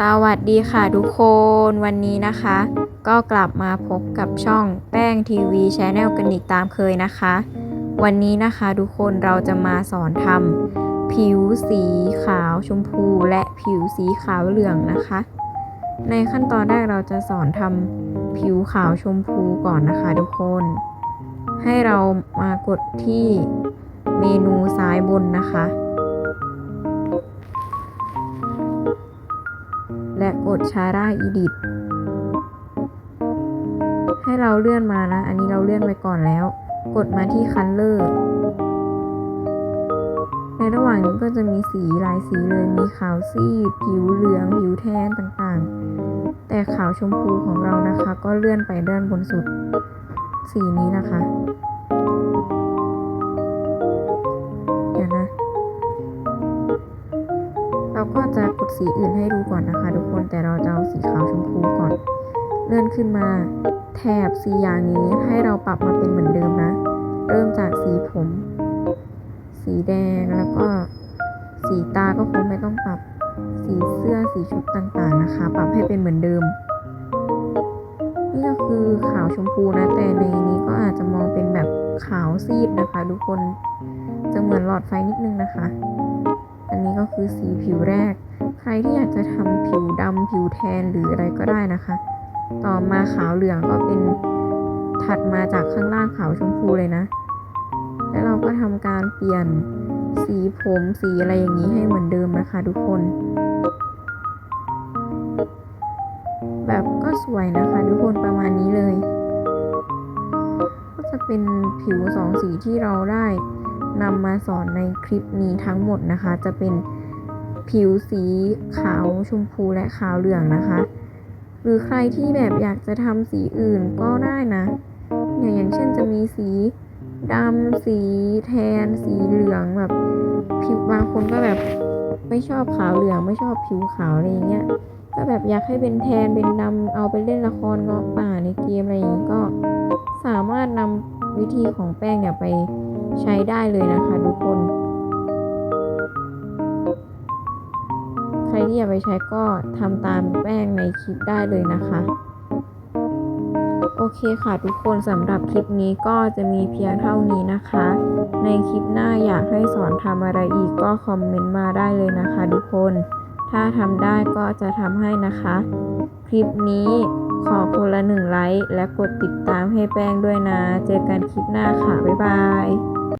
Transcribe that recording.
สวัสดีค่ะทุกคนวันนี้นะคะ ก็กลับมาพบกับช่องแป้งทีวีชแนลกันอีกตามเคยนะคะ วันนี้นะคะทุกคนเราจะมาสอนทำผิวสีขาวชมพูและผิวสีขาวเหลืองนะคะ ในขั้นตอนแรกเราจะสอนทำผิวขาวชมพูก่อนนะคะทุกคน ให้เรามากดที่เมนูซ้ายบนนะคะ และกดชาร่าอีดิ t ให้เราเลื่อนมานะ อันนี้เราเลื่อนไปก่อนแล้ว กดมาที่คันเลอร์ในระหว่างนี้ก็จะมีสีหลายสีเลย มีขาวซีด ผิวเหลือง ผิวแทนต่างๆ แต่ขาวชมพูของเรานะคะ ก็เลื่อนไปด้านบนสุด สีนี้นะคะ ก็จะกดสีอื่นให้ดูก่อนนะคะ ทุกคนแต่เราจะเอาสีขาวชมพูก่อน เลื่อนขึ้นมา แถบสีอย่างนี้ให้เราปรับมาเป็นเหมือนเดิมนะ เริ่มจากสีผม สีแดงแล้วก็สีตาก็คงไม่ต้องปรับสีเสื้อสีชุดต่างๆนะคะ ปรับให้เป็นเหมือนเดิม นี่ก็คือขาวชมพูนะ แต่ในนี้ก็อาจจะมองเป็นแบบขาวซีดนะคะ ทุกคนจะเหมือนหลอดไฟนิดนึงนะคะ ก็คือสีผิวแรก ใครที่อยากจะทำผิวดำผิวแทนหรืออะไรก็ได้นะคะ ต่อมาขาวเหลืองก็เป็นถัดมาจากข้างล่างขาวชมพูเลยนะ แล้วเราก็ทำการเปลี่ยนสีผมสีอะไรอย่างนี้ให้เหมือนเดิมนะคะทุกคน แบบก็สวยนะคะทุกคนประมาณนี้เลย ก็จะเป็นผิวสองสีที่เราได้ นำมาสอนในคลิปนี้ทั้งหมดนะคะ จะเป็นผิวสีขาวชมพูและขาวเหลืองนะคะ หรือใครที่แบบอยากจะทำสีอื่นก็ได้นะอย่างอย่างเช่นจะมีสีดำสีแทน สีเหลืองแบบผิวบางคนก็แบบไม่ชอบขาวเหลืองไม่ชอบผิวขาวอะไรอย่างเงี้ยก็แบบอยากให้เป็นแทนเป็นดำเอาไปเล่นละครเงาะป่าในเกมอะไรอย่างนี้ก็สามารถนำวิธีของแป้งเนี่ยไป ใช้ได้เลยนะคะทุกคน ใครที่อยากไปใช้ก็ทำตามแป้งในคลิปได้เลยนะคะโอเคค่ะทุกคนสำหรับคลิปนี้ก็จะมีเพียงเท่านี้นะคะ ในคลิปหน้าอยากให้สอนทำอะไรอีกก็คอมเมนต์มาได้เลยนะคะทุกคน ถ้าทำได้ก็จะทำให้นะคะ คลิปนี้ขอคนละหนึ่งไลค์และกดติดตามให้แป้งด้วยนะ เจอกันคลิปหน้าค่ะ บ๊ายบาย